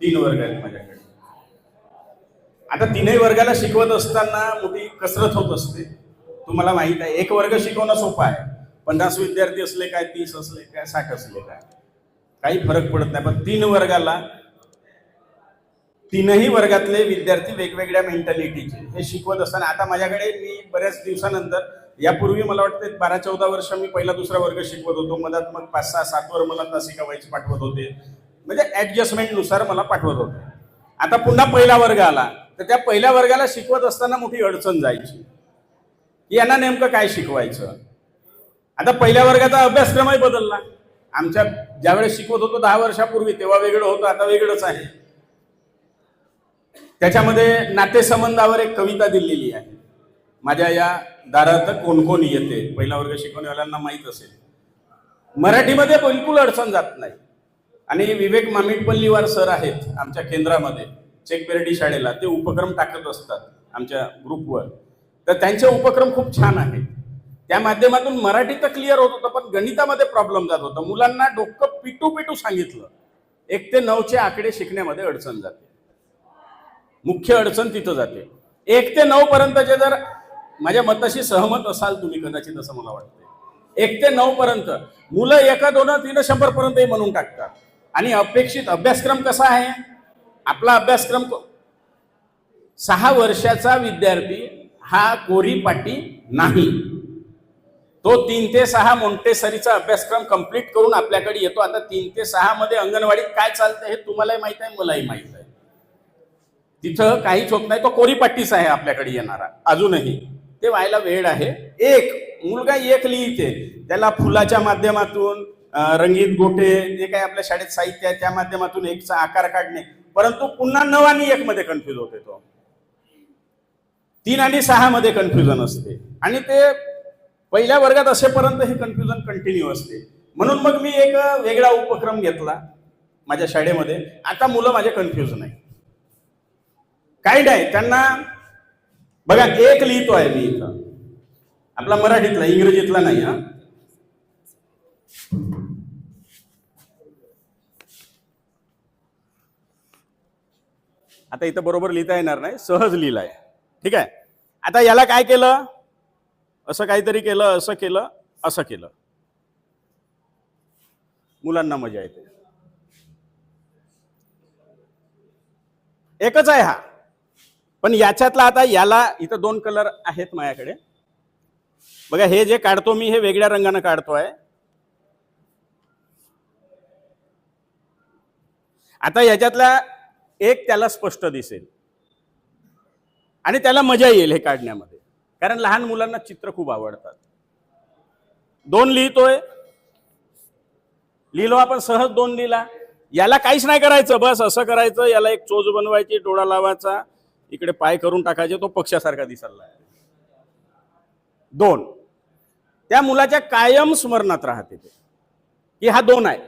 तीन वर्ग आहेत माझ्याकडे. आता तीनही वर्गाला शिकवत असताना मोठी कसरत होत असते. तुम्हाला माहीत आहे एक वर्ग शिकवणं सोपं आहे. पन्नास विद्यार्थी असले काय तीस असले काय साठ असले काय. काही फरक पडत नाही पण तीन वर्गाला तीनही वर्गातले विद्यार्थी वेगवेगळ्या मेंटॅलिटीचे हे शिकवत असताना आता माझ्याकडे मी बऱ्याच दिवसानंतर यापूर्वी मला वाटतं बारा चौदा वर्ष मी पहिला दुसरा वर्ग शिकवत होतो. मधात मग पाच सहा सातवर मला तासिका वाईज पाठवत होते. म्हणजे ॲडजस्टमेंटनुसार मला पाठवत होते. आता पुन्हा पहिला वर्ग आला तर त्या पहिल्या वर्गाला शिकवत असताना मोठी अडचण जायची. की यांना नेमकं काय शिकवायचं? आता पहिल्या वर्गाचा अभ्यासक्रमही बदलला. आमच्या ज्यावेळेस शिकवत होतो दहा वर्षापूर्वी तेव्हा वेगळं होतं आता वेगळंच आहे. त्याच्यामध्ये नातेसंबंधावर एक कविता दिलेली आहे. माझ्या या दारात कोण कोण येते? पहिला वर्ग शिकवण्यावाल्यांना माहीत असेल. मराठीमध्ये बिलकुल अडचण जात नाही. आणि विवेक मामिटपल्लीवार सर आहेत आमच्या केंद्रामध्ये चेक पेरडी शाळेला ते उपक्रम टाकत असतात आमच्या ग्रुपवर. तर त्यांचे उपक्रम खूप छान आहेत. त्या माध्यमातून मराठी तर क्लिअर होत होतं पण गणितामध्ये प्रॉब्लेम जात होता. मुलांना डोकं पिटू पिटू सांगितलं. एक ते नऊचे आकडे शिकण्यामध्ये अडचण जाते. मुख्य अडचण तिथं जाते. एक ते नऊ पर्यंतचे जर माझ्या मताशी सहमत असाल तुम्ही कदाचित असं मला वाटतं एक ते नऊ पर्यंत. मुलं एका दोन तीन शंभर पर्यंतही म्हणून टाकतात. आणि अपेक्षित अभ्यासक्रम कसा आहे? आपला अभ्यासक्रम सहा वर्षाचा विद्यार्थी हा कोरीपाटी नाही. तो तीन ते सहा मोंटेसरीचा अभ्यासक्रम कंप्लीट करून आपल्याकडे येतो. आता तीन ते सहा मध्ये अंगणवाडीत काय चालतं हे तुम्हालाही माहीत आहे मलाही माहीत आहे. तिथं काहीच होत नाही तो कोरीपाटीच आहे आपल्याकडे येणारा अजूनही. ते व्हायला वेळ आहे. एक मुलगा एक लिहिते त्याला फुलाच्या माध्यमातून रंगीत गोटे जे काही आपल्या शाळेत साहित्य आहे त्या माध्यमातून एकचा आकार काढणे. परंतु पुन्हा नऊ आणि एक मध्ये कन्फ्युज होते तो तीन आणि सहा मध्ये कन्फ्युजन असते आणि ते पहिल्या वर्गात असेपर्यंत हे कन्फ्युजन कंटिन्यू असते. म्हणून मग मी एक वेगळा उपक्रम घेतला माझ्या शाळेमध्ये. आता मुलं माझे कन्फ्युज नाही काही नाही त्यांना बघा एक लिहितो आहे मी इथं. आपला मराठीतला इंग्रजीतला नाही हा. आता इथं बरोबर लिहिता येणार नाही सहज लिहिलाय. ठीक आहे? आता याला काय केलं? असं काहीतरी केलं असं केलं असं केलं. मुलांना मजा येते. एकच आहे हा. पण याच्यातला आता याला इथं दोन कलर आहेत माझ्याकडे. बघा हे जे काढतो मी हे वेगळ्या रंगानं काढतोय. आता याच्यातल्या एक त्याला स्पष्ट दिसेल. आणि त्याला मजा येईल हे काढण्यामध्ये. कारण लहान मुलांना चित्र खूप आवडतात. दोन लिहितोय. लिहिलो आपण सहज दोन लिहिला. याला काहीच नाही करायचं बस असं करायचं. याला एक चोच बनवायची डोळा लावायचा. इकडे पाय करून टाकायचे तो पक्षासारखा दिसायला दोन. त्या मुलाच्या कायम स्मरणात राहते ते. की हा दोन आहे.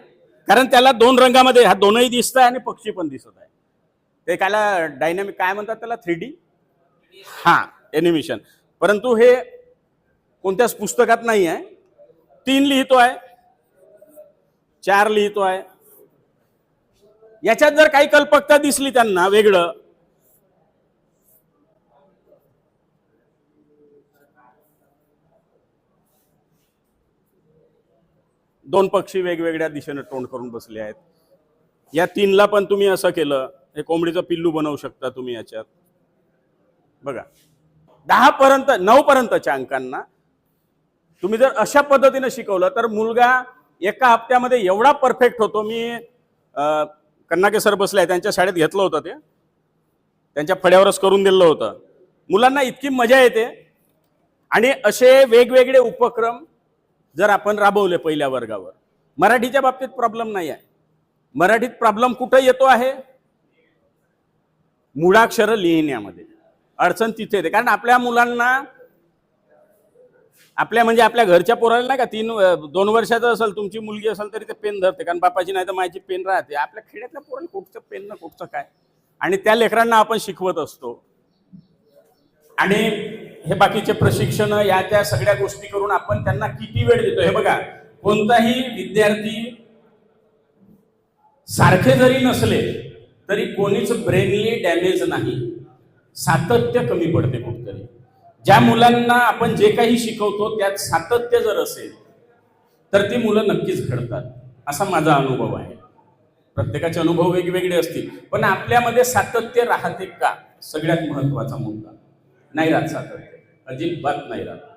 कारण त्याला दोन रंगामध्ये हा दोनही दिसत आहे आणि पक्षी पण दिसत आहे. ते कायला डायनॅमिक काय म्हणतात त्याला? थ्री डी हा एनिमेशन परंतु हे कोणत्याच पुस्तकात नाही आहे. तीन लिहितो आहे चार लिहितो आहे याच्यात जर काही कल्पकता दिसली त्यांना वेगळं दोन पक्षी वेगवेगळ्या दिशेने तोंड करून बसले आहेत. या तीनला पण तुम्ही असं केलं. हे कोंबडीचं पिल्लू बनवू शकता तुम्ही याच्यात. बघा. दहा पर्यंत नऊ पर्यंतच्या अंकांना तुम्ही जर अशा पद्धतीने शिकवलं तर मुलगा एका हप्त्यामध्ये एवढा परफेक्ट होतो. मी कन्नाके सर बसले आहे, त्यांच्या शाळेत घेतलं होतं ते. त्यांच्या फड्यावरच करून दिलं होतं. मुलांना इतकी मजा येते. आणि असे वेगवेगळे उपक्रम जर आपण राबवले पहिल्या वर्गावर मराठीच्या बाबतीत प्रॉब्लेम नाही आहे मराठीत प्रॉब्लेम कुठं येतो आहे? मुळाक्षरं लिहिण्यामध्ये अडचण तिथे येते. कारण आपल्या मुलांना आपल्या म्हणजे आपल्या घरच्या पोराला नाही का तीन दोन वर्षाचं असेल तुमची मुलगी असेल तरी ते पेन धरते. कारण बापाची नाही तर माझी पेन राहते. आपल्या खेड्यातल्या पोराला कुठचं पेन ना कुठचं काय? आणि त्या लेकरांना आपण शिकवत असतो. आणि हे बाकीचे प्रशिक्षण या त्या सगळ्या गोष्टी करून आपण त्यांना किती वेळ देतो हे बघा कोणताही विद्यार्थी सारखे जरी नसले तरी कोणीच ब्रेनली डॅमेज नाही. सातत्य कमी पडते कुठतरी. ज्या मुलांना आपण जे काही शिकवतो त्यात सातत्य जर असेल तर ती मुलं नक्कीच घडतात. असा माझा अनुभव आहे. प्रत्येकाचे अनुभव वेगवेगळे असतील पण आपल्यामध्ये सातत्य राहते का? सगळ्यात महत्त्वाचा मुद्दा. नाही राहत सातत्य. अजिबात नाही राहत.